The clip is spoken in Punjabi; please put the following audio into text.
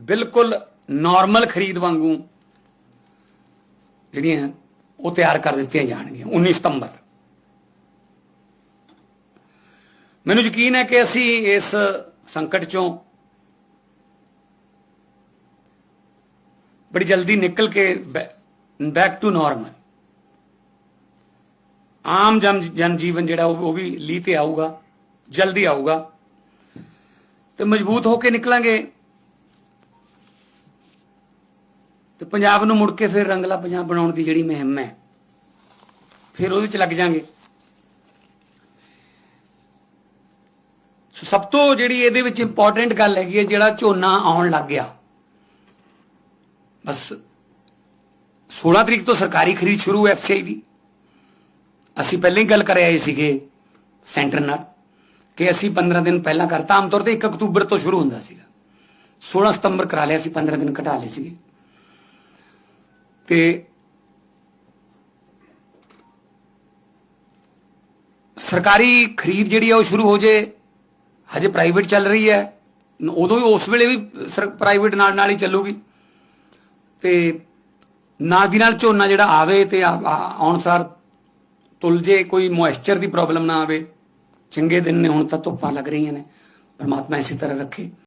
ਬਿਲਕੁਲ ਨਾਰਮਲ ਖਰੀਦ ਵਾਂਗੂ ਜਿਹੜੀਆਂ ਉਹ ਤਿਆਰ ਕਰ ਦਿੱਤੀਆਂ ਜਾਣਗੀਆਂ 19 ਸਤੰਬਰ। ਤੱਕ। ਮੈਨੂੰ ਯਕੀਨ ਹੈ ਕਿ ਅਸੀਂ ਇਸ ਸੰਕਟ ਚੋਂ ਬੜੀ ਜਲਦੀ ਨਿਕਲ ਕੇ ਬੈਕ ਟੂ ਨਾਰਮਲ ਆਮ ਜਨ ਜਨ ਜੀਵਨ ਜਿਹੜਾ ਉਹ ਉਹ ਵੀ ਲੀ ਤੇ ਆਊਗਾ, ਜਲਦੀ ਆਊਗਾ। ਤੇ ਮਜ਼ਬੂਤ ਹੋ ਕੇ ਨਿਕਲਾਂਗੇ। ਤੇ ਪੰਜਾਬ ਨੂੰ ਮੁੜ ਕੇ ਫਿਰ ਰੰਗਲਾ ਪੰਜਾਬ ਬਣਾਉਣ ਦੀ ਜਿਹੜੀ ਮੁਹਿੰਮ ਹੈ, ਫਿਰ ਉਹਦੇ ਵਿੱਚ ਲੱਗ ਜਾਾਂਗੇ। ਸੋ ਸਭ ਤੋਂ ਜਿਹੜੀ ਇਹਦੇ ਵਿੱਚ ਇੰਪੋਰਟੈਂਟ ਗੱਲ ਹੈਗੀ ਹੈ, ਜਿਹੜਾ ਝੋਨਾ ਆਉਣ ਲੱਗ ਗਿਆ। ਬਸ 16 ਤਰੀਕ ਤੋਂ ਸਰਕਾਰੀ ਖਰੀਦ ਸ਼ੁਰੂ ਹੈ ਐਫਸੀਆਈ ਦੀ। ਅਸੀਂ ਪਹਿਲਾਂ ਹੀ ਗੱਲ ਕਰ ਆਏ ਸੀਗੇ ਸੈਂਟਰ ਨਾਲ ਕਿ ਅਸੀਂ 15 ਦਿਨ ਪਹਿਲਾਂ ਕਰਤਾ। ਆਮ ਤੌਰ ਤੇ 1 ਅਕਤੂਬਰ ਤੋਂ ਸ਼ੁਰੂ ਹੁੰਦਾ ਸੀਗਾ। 16 ਸਤੰਬਰ ਕਰਾ ਲਿਆ ਸੀ 15 ਦਿਨ ਘਟਾ ਲਏ ਸੀਗੇ। ਤੇ ਸਰਕਾਰੀ ਖਰੀਦ ਜਿਹੜੀ ਆ ਉਹ ਸ਼ੁਰੂ ਹੋ ਜੇ, ਹਜੇ ਪ੍ਰਾਈਵੇਟ ਚੱਲ ਰਹੀ ਹੈ। ਉਦੋਂ ਵੀ ਉਸ ਵੇਲੇ ਵੀ ਪ੍ਰਾਈਵੇਟ ਨਾਲ ਨਾਲ ਹੀ ਚੱਲੂਗੀ। ਤੇ ਨਾਲ ਦੀ ਨਾਲ ਝੋਨਾ ਜਿਹੜਾ ਆਵੇ ਤੇ ਆਉਣ ਸਾਰ ਤੁਲ ਜੇ, ਕੋਈ ਮੋਇਸਚਰ ਦੀ ਪ੍ਰੋਬਲਮ ਨਾ ਆਵੇ। ਚੰਗੇ ਦਿਨ ਨੇ, ਹੁਣ ਤਾਂ ਧੁੱਪਾਂ ਲੱਗ ਰਹੀਆਂ ਨੇ। ਪਰਮਾਤਮਾ ਇਸੇ ਤਰ੍ਹਾਂ ਰੱਖੇ।